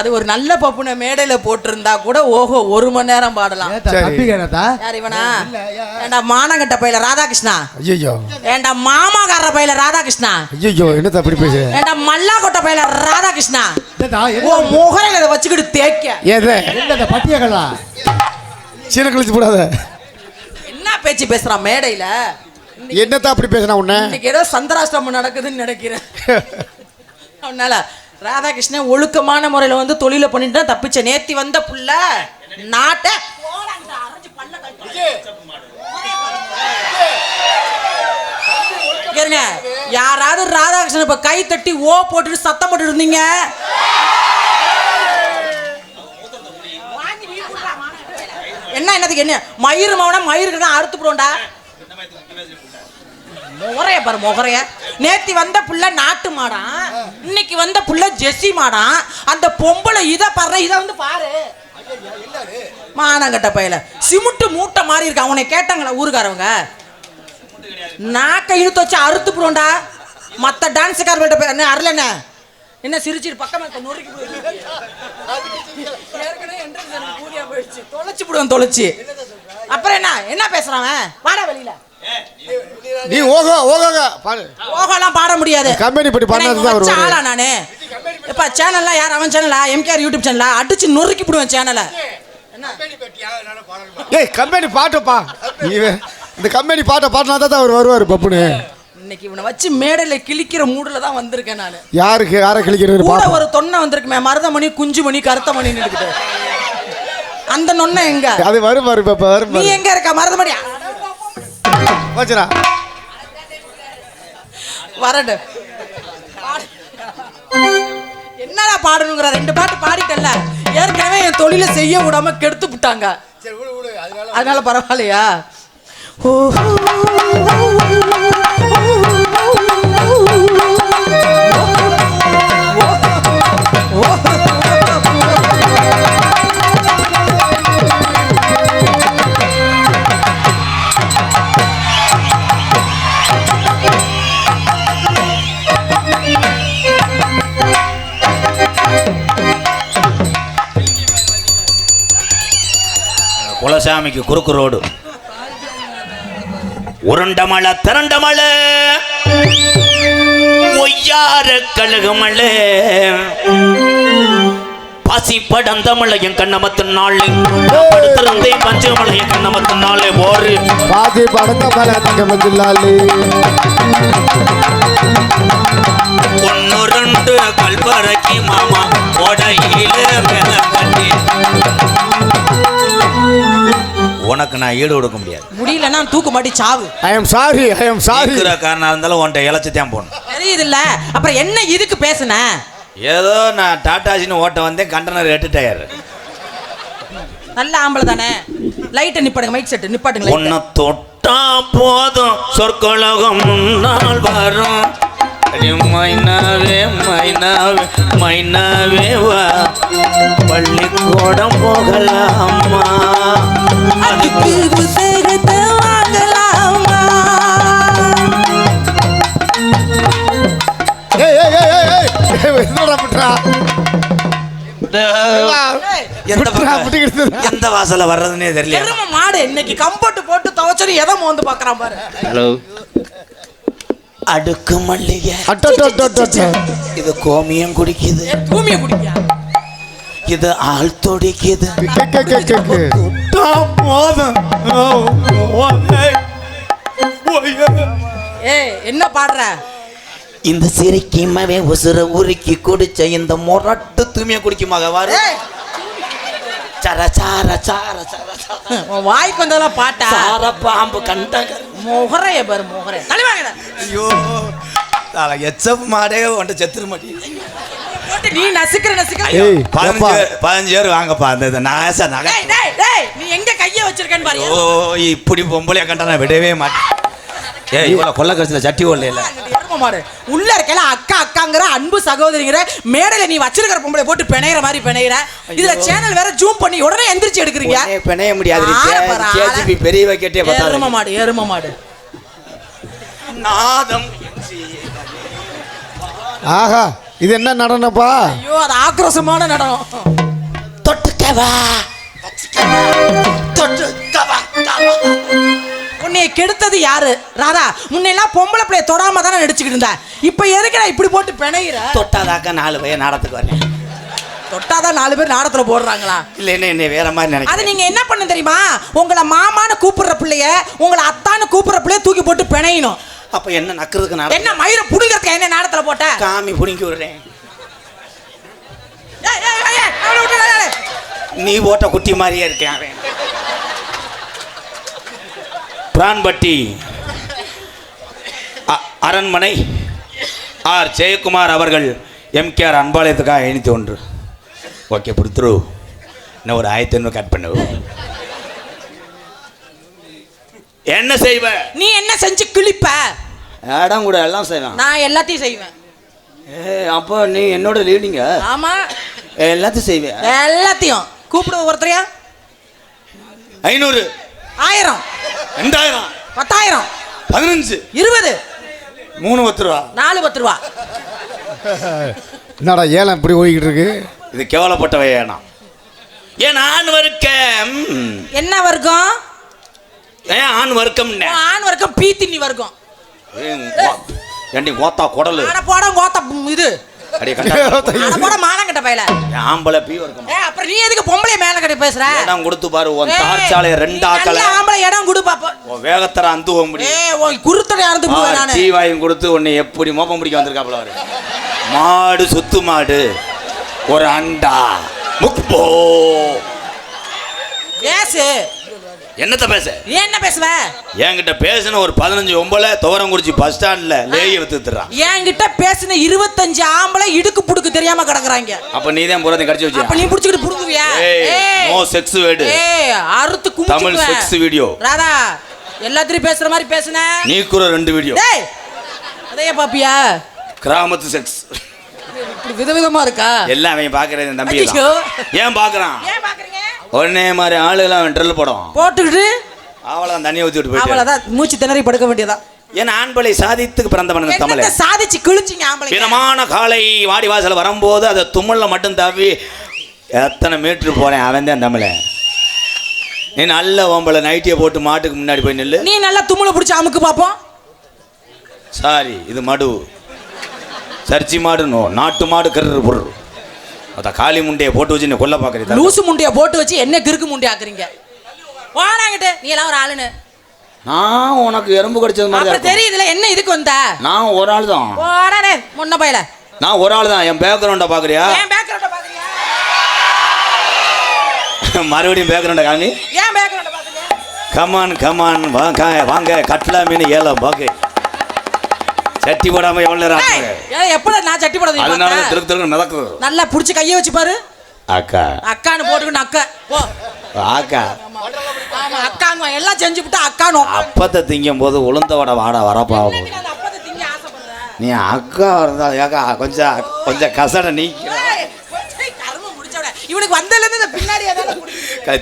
அது ஒரு நல்ல பப்புன மேடையில போட்டிருந்தா கூட ஓஹோ ஒரு மணி நேரம் பாடலாம். சரி. யார் இவனா? ஏண்டா மானங்கட்ட பையில ராதாகிருஷ்ணா? ஐயோ ஏண்டா மாமாக்கார பையில ராதாகிருஷ்ணா? ஐயோ என்னத்த அப்படி பேசு ஏண்டா மல்லாக்கொட்ட பையில ராதாகிருஷ்ணா? ஓ முகரையில வச்சுக்கிட்டு தேய்க்க. ஏதே என்ன இந்த பட்டியகளா சீன கழிச்சு போடாத. என்ன பேச்சு பேசுறான் மேடையில? என்னத்த அப்படி பேசுனா உன்ன? இன்னைக்கு ஏதோ சந்திராஷ்டமம் நடக்குதுன்னு நினைக்கிறேன். அதனால ராதாகிருஷ்ணன் ஒழுக்கமான முறையில் வந்து தொழில பண்ணிட்டு தான் தப்பிச்ச நேத்தி வந்த புள்ள நாட்டை இருங்க யாராவது ராதாகிருஷ்ணன் இப்ப கை தட்டி ஓ போட்டுட்டு சத்தம் போட்டு இருந்தீங்க? என்ன என்னதுக்கு என்ன? மயிறு மவன மயிருக்கு தான் அறுத்து போடும்டா முகரைய பாரு முகரைய. நேத்தி வந்த புள்ள நாட்டு மாடான் இன்னைக்கு வந்த புள்ள ஜெர்சி மாடான் அந்த பொம்பளை இத பாரு இத வந்து பாரு. மானங்கட்ட பையல. சிமுட்டு மூட்டை மாதிரி இருக்கு. அவனை கேட்டாங்களா ஊருக்காரவங்க? நாக்கை இழுத்து வச்சு அறுத்து போடும்டா மத்த டான்ஸுக்காரர்கள்ட்ட போய் என்ன அருளண்ணே என்ன சிரிச்சிட்டு பக்கமா நொறுக்கி போயிடுச்சு. தொலைச்சு போடுவேன் தொலைச்சு. அப்புறம் என்ன? என்ன பேசுறான் வாடா வெளியில. நீ ஓகோ ஓகோங்க பாரு. ஓகோலாம் பாட முடியாது. கம்பெனி படி பாடினா எனக்கு தான் வருவாரு. ஆளா நானு. இப்ப சேனல்லாம் யார்? அவன் சேனலா எம்கேஆர் யூடியூப் சேனலா அடிச்சு நொறுக்கி போடுவேன் சேனலை ஏய் கம்பெனி பாட்டுப்பா நீ இந்த கம்பெனி பாட்டை பாட்டினா தான் அவர் வருவார் பப்புனு. இன்னைக்கு இவனை வச்சு மேடையில கிழிக்கிற மூடுல தான் வந்திருக்கேன் நானு. யாருக்கு யாரை கிழிக்கிறது? கூட ஒரு தொன்னை வந்திருக்குமே மருதமணி குஞ்சுமணி கருத்தமணி இருக்குது. அந்த நொன்னை எங்க? அது வரும் பாரு இப்ப வரும் நீ எங்க இருக்க? மருதமணி வச்சுடா. வரடு என்னடா பாடணுங்கிற? ரெண்டு பாட்டு பாடிட்டல்ல. ஏற்கனவே என் தொழிலை செய்ய விடாம கெடுத்து விட்டாங்க. அதனால பரவாயில்லையா? ஓ குலசாமிக்கு குறுக்கு ரோடு. உருண்ட மழை திரண்ட மழை ஒய்யார கழுகு பசி படந்த மழை என் கண்ணமத்து நாள். படுத்திருந்தே பஞ்சமலை என் கண்ணமத்து நாள். ஓரு பாதி படத்த உனக்கு நான் ஈடு கொடுக்க முடியாது. முடியலன்னா தூக்கு மாட்டி சாவு. I am sorry I am sorry இருக்கிற காரணம் இருந்தாலும் உன்ட்ட இழைச்சி தான் போகணும் தெரியுது இல்ல அப்புறம் என்ன இதுக்கு பேசுன? ஏதோ நான் டாட்டாசின்னு ஓட்ட வந்தேன் கண்டனர் எட்டு டயர் நல்ல ஆம்பளை தானே. லைட்டை நிப்பாடுங்க மைக் செட்டு நிப்பாட்டுங்க உன்னை light. தொட்டா போதும் சொற்கலகம் முன்னால் வரும். அடி மைனாவே மைனாவே மைனாவே வா. பள்ளிக்கூடம் போகலாமா? அதுக்கு புத்தகத்தை வாங்கலாமா எந்த வாசல வாசல்ல வர்றதுன்னே தெரியல மாடு இன்னைக்கு கம்பட்டு போட்டு துவைச்சது எதை மோந்து பாக்குறான் பாரு அடுக்கு மல்லிகை இது கோமியம் குடிக்குது கோமியம் தூமிய இது ஆள் துடிக்குது என்ன பாடுற? இந்த சிரிக்கிமவே உசுர உருக்கி குடிச்ச இந்த முரட்டு தூமிய குடிக்குமாக வாரு. சர சார சார சார வாய்க்கு வந்ததெல்லாம் பாட்டா? சார பாம்பு கண்டாங்க முகரைய பாரு முகரைய தலைவாங்க ஐயோ எச்சப் மாடே உன்ட்ட செத்துரு மாட்டி நீ நசுக்கிற நசுக்கிற. ஏய் ஏப்பா. பதினஞ்சு பதினஞ்சு பேர் வாங்கப்பா அந்த நாச நகை. டேய் டேய் டேய் நீ எங்க கைய வச்சிருக்கேன்னு பாரு. ஓ இப்படி பொம்பளைய கண்டா நான் விடவே மாட்டேன். ஏய் இவ்வளோ கொள்ள கடைசியில் சட்டி ஓடல அங்கிட்டு எருமை மாடு. உள்ள இருக்கல அக்கா அக்காங்கிற அன்பு சகோதரிங்கிற மேடையில நீ வச்சிருக்கிற பொம்பளை போட்டு பிணையிற மாதிரி பிணையிற. இதுல சேனல் வேற ஜூம் பண்ணி உடனே எந்திரிச்சு எடுக்கிறீங்க. பிணைய முடியாது ஆளை பாரு, ஆளை. கேஜிபி பெரியவ கேட்டே எரும பார்த்தா மாடு எரும மாடு. நாதம். ஆஹா. இது என்ன நடனப்பா? ஐயோ அது ஆக்ரோஷமான நடனம். தொட்டுக்கவா? உன்னைய கெடுத்தது யாரு? ராதா முன்னெல்லாம் பொம்பளை பிள்ளைய தொடாம தானே நடிச்சுக்கிட்டு இருந்த. இப்ப எதுக்குடா இப்படி போட்டு பிணையிற? தொட்டாதாக்கா நாலு பையன் நாடத்துக்கு வரேன். தொட்டாதான் நாலு பேர் நாடத்துல போடுறாங்களா? இல்லைன்னு என்னை வேற மாதிரி அது நினைக்கிறேன் நீங்க என்ன பண்ண தெரியுமா? உங்களை மாமான்னு கூப்பிடுற பிள்ளைய உங்களை அத்தான்னு கூப்பிடுற பிள்ளைய தூக்கி போட்டு பிணையணும். அப்ப என்ன நக்கிறதுக்கு நான் என்ன மயிரை புடுங்கறதுக்கு என்ன நாடத்துல போட்ட? காமி புடிங்கி விடுறேன். நீ ஓட்ட குட்டி மாதிரியே இருக்கேன் அவன். பிரான்பட்டி. அரண்மனை. ஆர். ஜெயக்குமார் அவர்கள் எம்கேஆர் அன்பாலயத்துக்காக ஐநூற்றி ஒன்று. ஓகே பிடித்துரு. இன்னும் ஒரு ஆயிரத்தி ஐநூறு கட் பண்ணு. என்ன செய்வ? நீ என்ன செஞ்சு கிழிப்ப? இடம் கூட எல்லாம் செய்யலாம் நான் எல்லாத்தையும் செய்வேன். ஏ அப்போ நீ என்னோட லீடிங்க ஆமா. எல்லாத்தையும் செய்வேன் எல்லாத்தையும். கூப்பிடு ஒருத்தரையா? ஐநூறு. ஆயிரம். ரெண்டாயிரம். பத்தாயிரம். பதினஞ்சு. இருபது. மூணு பத்து ரூபா. நாலு பத்து ரூபா. என்னடா ஏலம் இப்படி ஓடிக்கிட்டு இருக்கு? இது கேவலப்பட்டவை வேணாம் ஏன் ஆண் வர்க்கம்? என்ன வர்க்கம்? ஏன் ஆண் வர்க்கம் ஆண் வர்க்கம் பீ தின்னி வர்க்கம். ஏண்டி கோத்தா குடலு? அட போட கோத்த இது. அடி கண்டா அட போட மானங்கட்ட பையல. என் ஆம்பளை பீ வர்க்கம். ஏ அப்புறம் நீ எதுக்கு பொம்பளை மேல கட்டி பேசுற? இடம் கொடுத்து பாரு உன் நீ ரெண்டாக்கல நல்ல ஆம்பளை இடம் கொடு பாப்போம் உன் வேகத்தர அந்து போக முடியும். ஏ உன் குருத்தடை அறுத்து போவேன் நானு. டீ வாயும் கொடுத்து உன்னை எப்படி மோப்பம் பிடிக்க வந்திருக்காப்புல அவரு மாடு சுத்து மாடு. ஒரு அண்டா. முக்போ. பேசு என்னத்த பேச? நீ என்ன பேசுவ? என்கிட்ட பேசின ஒரு பதினஞ்சு ஒம்பளை துவரங்குறிச்சி பஸ் ஸ்டாண்ட்ல லேய வித்துறான் என்கிட்ட பேசின இருபத்தஞ்சு ஆம்பளை இடுக்கு புடுக்கு தெரியாம கிடக்குறாங்க. அப்ப நீ தான் புறத்தை கடிச்சு அப்ப வச்சியா நீ புடிச்சுக்கிட்டு புடுங்குவியா? no sex word. ஏய் அறுத்து தமிழ் கும்பிடுவேன் sex video. ராதா எல்லாத்திலயும் பேசுற மாதிரி பேசுன. நீ கூட ரெண்டு வீடியோ டேய் அதையே பாப்பியா? கிராமத்து செக்ஸ் இப்படி விதவிதமா இருக்கா? எல்லாம் அவன் பாக்குறது தம்பி. ஏன் பாக்குறான்? ஏன் உடனே மாதிரி ஆளுகளாம் அவன் ட்ரில் படம் போட்டுக்கிட்டு அவளாம் தண்ணியை ஊத்தி விட்டு போயிட்டு. அவ்வளவுதான் மூச்சு திணறி படுக்க வேண்டியதா. ஏன் ஆண்பலை சாதித்துக்கு பிறந்தவன் தமிழ் சாதிச்சு கிழிச்சிங்க ஆம்பளை பிணமான காலை வாடி வாசல் வரும்போது அதை தும்மல்ல மட்டும் தவி எத்தனை மீட்ரு போறேன் அவன் தான் தமிழன். நீ நல்ல ஓம்பளை நைட்டியை போட்டு மாட்டுக்கு முன்னாடி போய் நில்லு. நீ நல்லா தும்முல புடிச்சு அமுக்கு பாப்போம். சாரி இது மடு. சர்ச்சி மாடு நோ நாட்டு மாடு கரு பொருள். அத காளி முண்டையை போட்டு வச்சு நீ கொல்ல பாக்குறீங்க லூசு முண்டைய போட்டு வச்சு என்ன கிறுக்கு முண்டைய ஆக்குறீங்க? போனாங்கிட்டு நீ எல்லாம் ஒரு ஆளுன்னு. நான் உனக்கு எறும்பு கடிச்சது மாதிரி. தெரியுதுல என்ன இதுக்கு வந்த? நான் ஒரு ஆள் தான். போடானே முன்ன பையல. நான் ஒரு ஆள் தான். என் பேக்ரவுண்டை பாக்குறியா பேக்ரவுண்ட பாக்குறியா மறுபடியும் பேக்ரவுண்டை காமி. ஏன் பேக்ரவுண்ட பாக்குறியா கமான் கமான் வாங்க வாங்க. கட்லா மீன் ஏலம் பாக்கு. சட்டி போடாம எவ்வளவு நேரம் எப்படா நான் சட்டி போட அதனால திருக்கு திருக்கு மிதக்குது. நல்லா புடிச்சு கைய வச்சு பாரு. அக்கா. அக்கான்னு போட்டுக்கிட்டு அக்கா. போ. ஆமா அக்காங்க எல்லாம் செஞ்சு விட்டு அக்கானோ அப்பத்தை திங்கும் போது உளுந்த வடை வாட ஆசைப்படுற? நீ அக்கா இருந்தா ஏக்கா கொஞ்சம் கொஞ்சம் கசட நீ ஏய், ஏய், கருமம் முடிச்சவனே. இவனுக்கு வந்ததுல இருந்து இந்த பின்னாடி.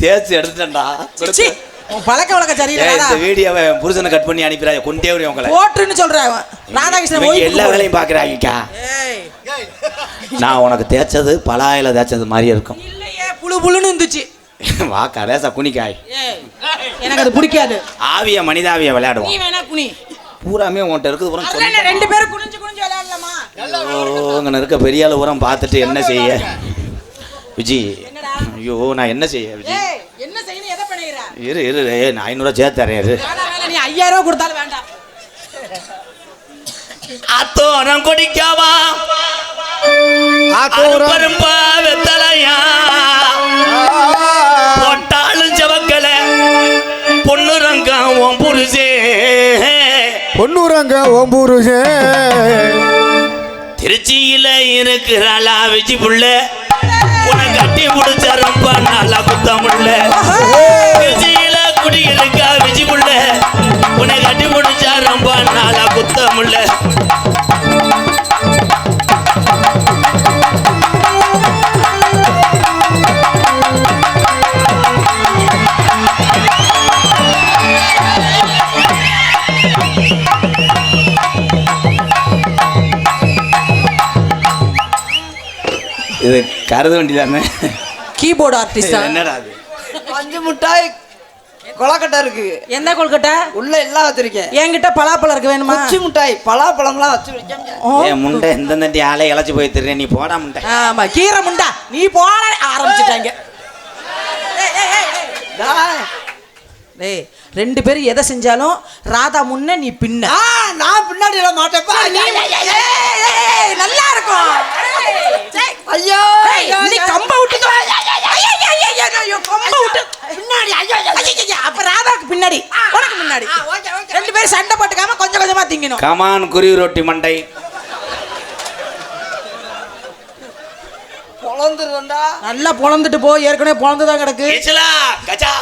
தேய்ச்சி உன் பழக்க வழக்கம் ஏய், இந்த சரியில்லை வீடியோவை புருஷனை கட் பண்ணி அனுப்பிடாத கொண்டே உங்களை போட்டுன்னு சொல்றேன் அவன். ராதாகிருஷ்ணன் எல்லா. வேலையும் பாக்குறாங்கக்கா. ஏய், நான் உனக்கு தேய்ச்சது பலாயில தேய்ச்சது மாதிரி இருக்கும். இல்லையே புழு புழுன்னு இருந்துச்சு. வாக்கா லேசா குனிக்காய். ஏய், எனக்கு அது பிடிக்காது. ஆவிய மனிதாவிய நீ விளையாடுவோம் வேணா குனி. பூராமே உன்கிட்ட இருக்குது பூரா அதுல என்ன ரெண்டு பேரும் குனிஞ்சு குனிஞ்சு விளையாடலாமா? இங்கே இருக்க பெரிய ஆளு பூரா பார்த்துட்டு என்ன செய்ய? விஜி என்னடா? ஐயோ நான் என்ன செய்ய விஜி? ஏய் என்ன செய்யணும் எதை பண்ணிடுற இரு இரு ஏ நான் ஐநூறுவா சேர்த்து தரேன் இரு. நீ ஐயாயிரம் கொடுத்தாலும் வேண்டாம். அத்தோரம் குடிக்காவா? ஆத்தோரம். பருப்பா வெத்தலையா? பொட்டாலும் செவக்கல. பொண்ணு ரங்கம் உன் புருஷே. திருச்சியில இருக்கிறாளா விஜி புள்ள. உன்னை கட்டி முடிச்ச ரொம்ப நாளா குத்தமுள்ள திருச்சியில குடியிருக்கா விஜி புள்ள. உன்னை கட்டி முடிச்சா ரொம்ப நாளா குத்தமுள்ள இது கருது வண்டி தானே கீபோர்டு ஆர்டிஸ்டா என்னடா அது? பஞ்சு மிட்டாய் கொலக்கட்டை இருக்கு என்ன கொல்கட்டை உள்ள எல்லாம் வச்சிருக்கேன் என்கிட்ட பலாப்பழம் இருக்கு வேணுமா குச்சி மிட்டாய் பலாப்பழம்லாம் வச்சு ஓ. ஏன் முண்டை எந்த தண்டி ஆளை இழைச்சி போய் திருற நீ போடா முண்டை ஆமா கீரை முண்டா நீ போன ஆரம்பிச்சிட்டாங்க. டேய் ரெண்டு பேரும் எதை செஞ்சாலும் ராதா முன்ன நீ பின்ன நான் பின்னாடி எல்லாம் மாட்டேப்பா நல்லா இருக்கும். ஐயோ நீ கம்ப விட்டு கம்ப விட்டு பின்னாடி ஐயோ, ஐயோ, ஐயோ, ஐயோ, அப்ப பின்னாடி உனக்கு முன்னாடி. ரெண்டு பேரும் சண்டை போட்டுக்காம கொஞ்சம் கொஞ்சமா திங்கணும். கமான் குருவி ரொட்டி மண்டை. பொழந்துருந்தா நல்லா பொழந்துட்டு போ. ஏற்கனவே பொழந்துதான் கிடக்கு. கிச்சலா கச்சா.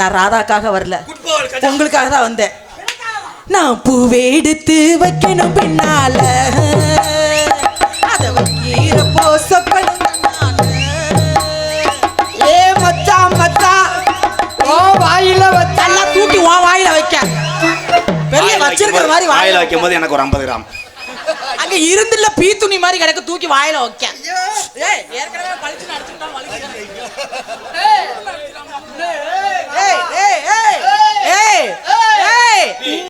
நான் ராதாக்காக வரல. உங்களுக்காக தான் வந்தேன். நான் பூவை எடுத்து வைக்கணும் பின்னால. அதை ஏ மச்சான் மச்சான் ஓ வாயில வச்சா தூக்கி உன் வாயில வைக்க. பெரிய வச்சிருக்கிற மாதிரி வாயில வாயில வைக்கும் போது எனக்கு ஒரு ஐம்பது கிராம். அங்க இருந்துல பீ துணி மாதிரி கிடக்கு தூக்கி வாயில வைக்க ஏற்கனவே பழிச்சு அடிச்சுட்டான் வலிக்குது. ஏய் ஏய். ஏய். ஏய். ஏய்.